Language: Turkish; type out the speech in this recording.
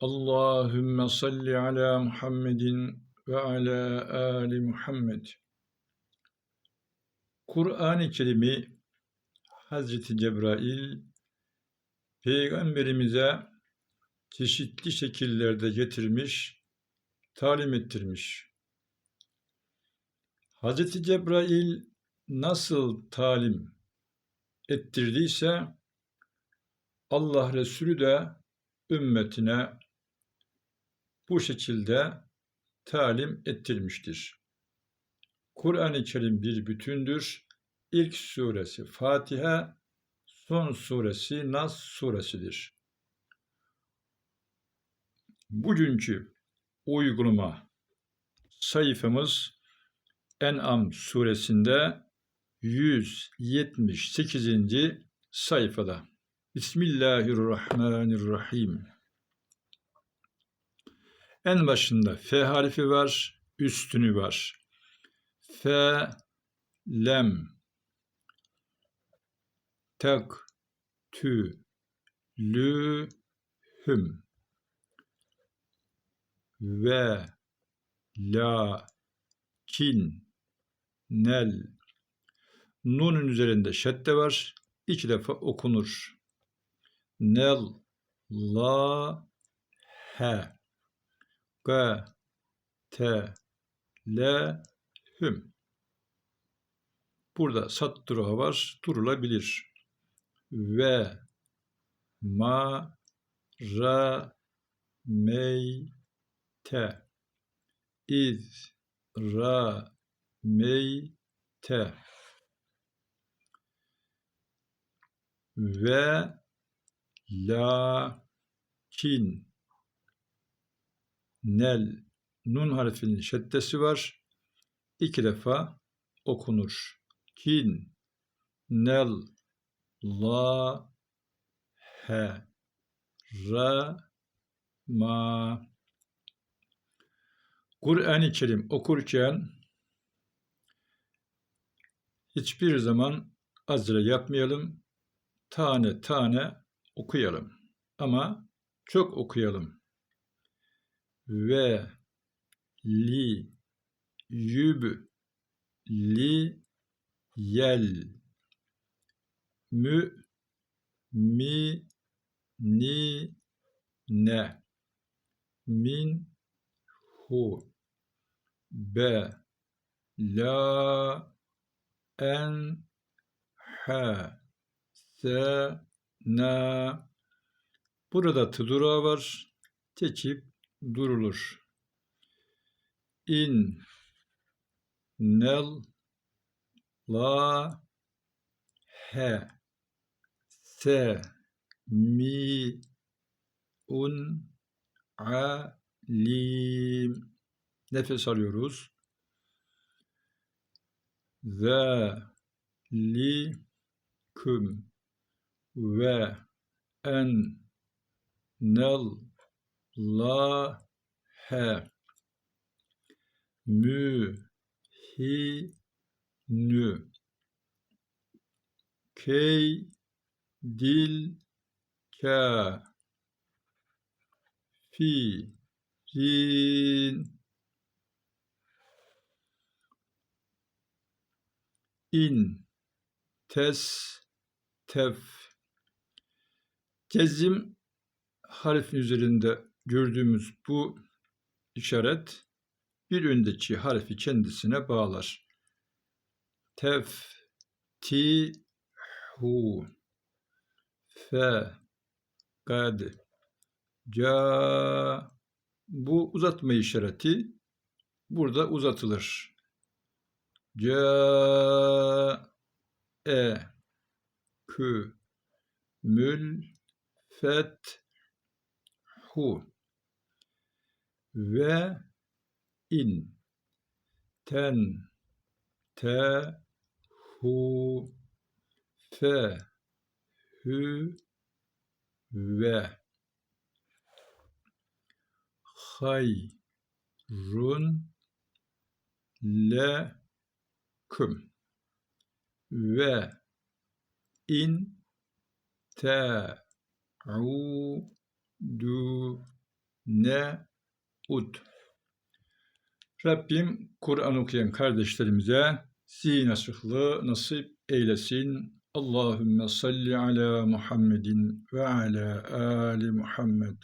Allahümme salli ala Muhammedin ve ala ali Muhammed. Kur'an-ı Kerim'i Hazreti Cebrail Peygamberimize çeşitli şekillerde getirmiş, talim ettirmiş. Hazreti Cebrail nasıl talim ettirdiyse Allah Resulü de ümmetine bu şekilde talim ettirmiştir. Kur'an-ı Kerim bir bütündür. İlk suresi Fatiha, son suresi Nas suresidir. Bugünkü uygulama sayfamız En'am suresinde 178. sayfada. Bismillahirrahmanirrahim. En başında F harfi var, üstünü var. F, lem, tek, tü, lü, hüm. Ve, la, kin, nel. Nun'un üzerinde şedde var. İki defa okunur. Nel, la, he hüm. Burada sat durağı var, durulabilir. Ve, ma, ra, mey, te. İz, ra, mey, te. Ve, la, kin, nel, nun harfinin şeddesi var. İki defa okunur. Kin, nel, la, he, ra, ma. Kur'an-ı Kerim okurken hiçbir zaman azre yapmayalım. Tane tane okuyalım. Ama çok okuyalım ve li yüb li yel mü mi ni ne min hu be la en ha se na burada tıdura var. Çekip durulur. İn. Nel. La. He. Se mi. Un. Alim nefes alıyoruz. Ve. Li. Küm. Ve. En. Nel la he. Mü hi nü. Key dil ka. Fi rin. İn. Tes tef. Cezim harfin üzerinde gördüğümüz bu işaret bir öndeki harfi kendisine bağlar. Tef, ti, hu, fe, gad, ca. Bu uzatma işareti burada uzatılır. Ca, e, kü, mül, fet, hu ve in. Ten te hu fe hü ve. Hayrun leküm ve in te dinine ud. Rabbim Kur'an okuyan kardeşlerimize zihin açıklığı nasip eylesin. Allahümme salli ala Muhammedin ve ala ali Muhammed.